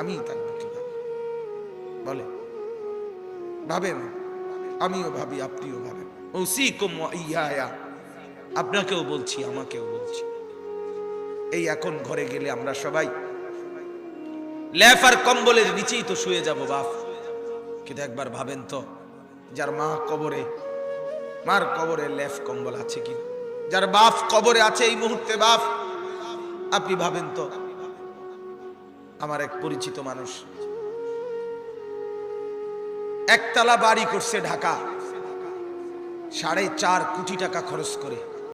আমি থাকব কীভাবে বলে, ভাবেন? আমিও ভাবি, আপনিও ভাবেন। ওসি কুম ইয়া আপনাকেও বলছি, আমাকেও বলছি। এই এখন ঘরে গেলে আমরা সবাই ল্যাফ আর কম্বলের নিচেই তো শুয়ে যাব, বাপ। কিন্তু একবার ভাবেন তো, যার মা কবরে, মার কবরে লেফ কম্বল আছে কি যার বাপ কবরে আছে এই মুহূর্তে, বাপ। আপনি ভাবেন তো আমার এক পরিচিত মানুষ। একতলা বাড়ি করছে ঢাকা। সাড়ে চার কোটি টাকা খরচ করে।